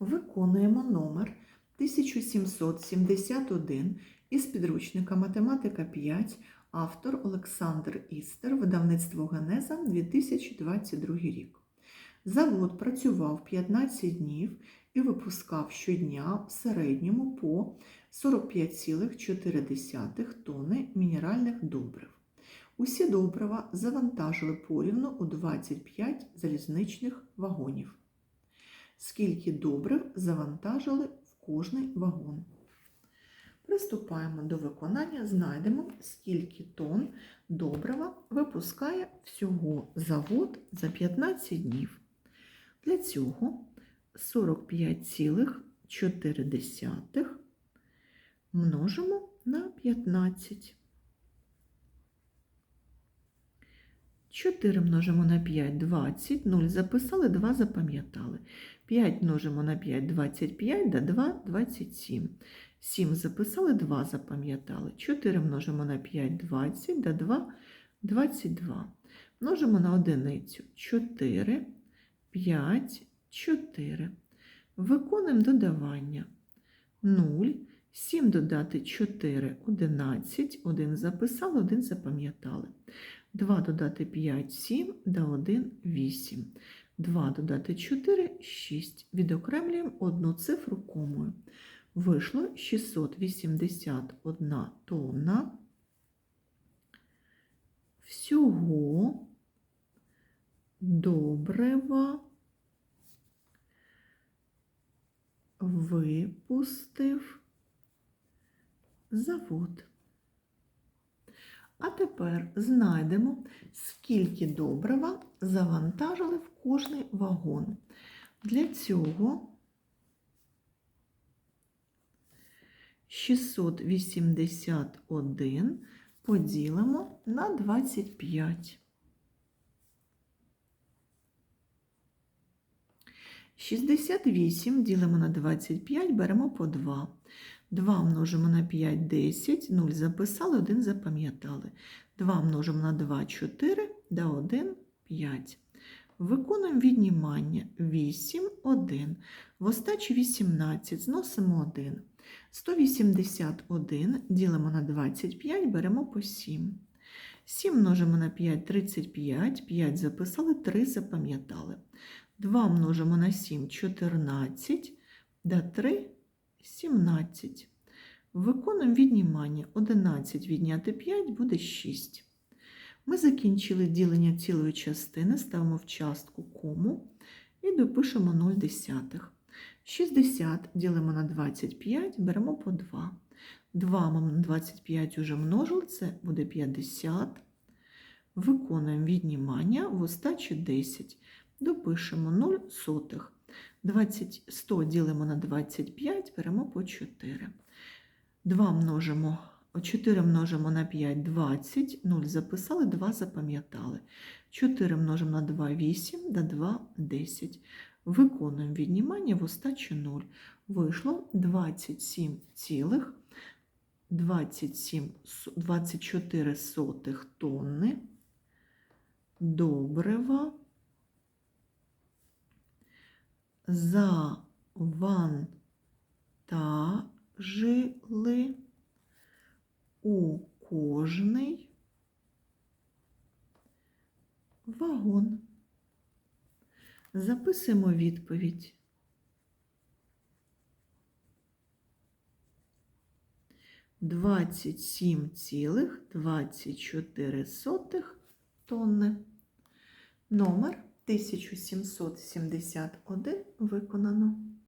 Виконуємо номер 1771 із підручника Математика 5, автор Олександр Істер, видавництво Генеза 2022 рік. Завод працював 15 днів і випускав щодня в середньому по 45,4 тонни мінеральних добрив. Усі добрива завантажили порівну у 25 залізничних вагонів. Скільки добрив завантажили в кожний вагон? Приступаємо до виконання, знайдемо, скільки тонн добрива випускає всього завод за 15 днів. Для цього 45,4 множимо на 15. 4 множимо на 5 20, 0 записали, 2 запам'ятали. 5 множимо на 5 25, да 2 27. 7 записали, 2 запам'ятали. 4 множимо на 5 20, да 2 22. Множимо на одиницю 4, 5, 4. Виконуємо додавання. 0, 7 додати 4, 11, 1 записали, 1 запам'ятали. 2 додати 5, 7, да 1, 8. 2 додати 4, 6. Відокремлюємо одну цифру комою. Вийшло 681 тонна всього добрива випустив завод. А тепер знайдемо, скільки добрива завантажили в кожний вагон. Для цього 681 поділимо на 25. 68 ділимо на 25, беремо по 2. 2 множимо на 5 10, 0 записали, 1 запам'ятали. 2 множимо на 2 4, да 1 5. Виконуємо віднімання 8, 1. В остачі 18, зносимо 1. 181 ділимо на 25, беремо по 7. 7 множимо на 5 35, 5 записали, 3 запам'ятали. 2 множимо на 7 14, да 3 17. Виконуємо віднімання. 11 відняти 5 буде 6. Ми закінчили ділення цілої частини, ставимо в частку кому і допишемо 0 десятих. 60 ділимо на 25, беремо по 2. 2 ми на 25 уже множили, це буде 50. Виконуємо віднімання в остачі 10. Допишемо 0 сотих. 20, 100 ділимо на 25, беремо по 4. 2 множимо, 4 множимо на 5, 20, 0 записали, 2 запам'ятали. 4 множимо на 2, 8, на 2, 10. Виконуємо віднімання в остачі 0. Вийшло 27 цілих 27, 24 сотих тонни добрива завантажили у кожний вагон. Записуємо відповідь. Двадцять сім цілих двадцять чотири сотих тонни. Номер 1771 виконано.